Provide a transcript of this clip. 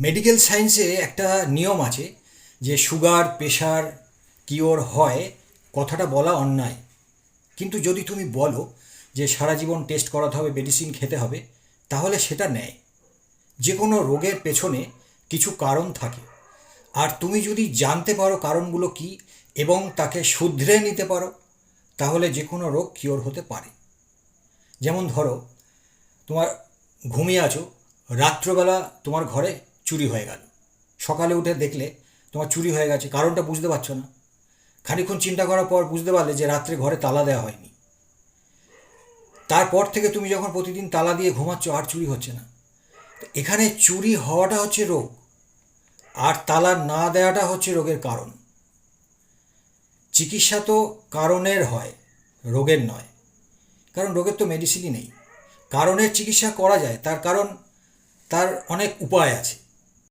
Medical সায়েন্সে একটা নিয়ম আছে যে সুগার প্রেশার কিওর হয়, কথাটা বলা অন্যায়। কিন্তু যদি তুমি বলো যে সারা জীবন টেস্ট করাতে হবে মেডিসিন খেতে হবে, তাহলে সেটা নেয় যে কোনো রোগের পেছনে কিছু কারণ থাকে। আর তুমি যদি জানতে পারো কারণগুলো কি এবং তাকে শুধরে নিতে পারো, তাহলে যে কোনো রোগ কিওর হতে পারে। যেমন ধরো, তোমার ঘুমিয়ে আছো, রাত্রবেলা তোমার ঘরে চুরি হয়ে গেল। সকালে উঠে দেখলে তোমার চুরি হয়ে গেছে, কারণটা বুঝতে পারছ না। খানিক্ষণ চিন্তা করার পর বুঝতে পারলে যে রাত্রে ঘরে তালা দেওয়া হয়নি। তারপর থেকে তুমি যখন প্রতিদিন তালা দিয়ে ঘুমাচ্ছ, আর চুরি হচ্ছে না। এখানে চুরি হওয়াটা হচ্ছে রোগ, আর তালা না দেওয়াটা হচ্ছে রোগের কারণ। চিকিৎসা তো কারণের হয়, রোগের নয়। কারণ রোগের তো মেডিসিনই নেই। কারণের চিকিৎসা করা যায়, তার কারণ, তার অনেক উপায় আছে।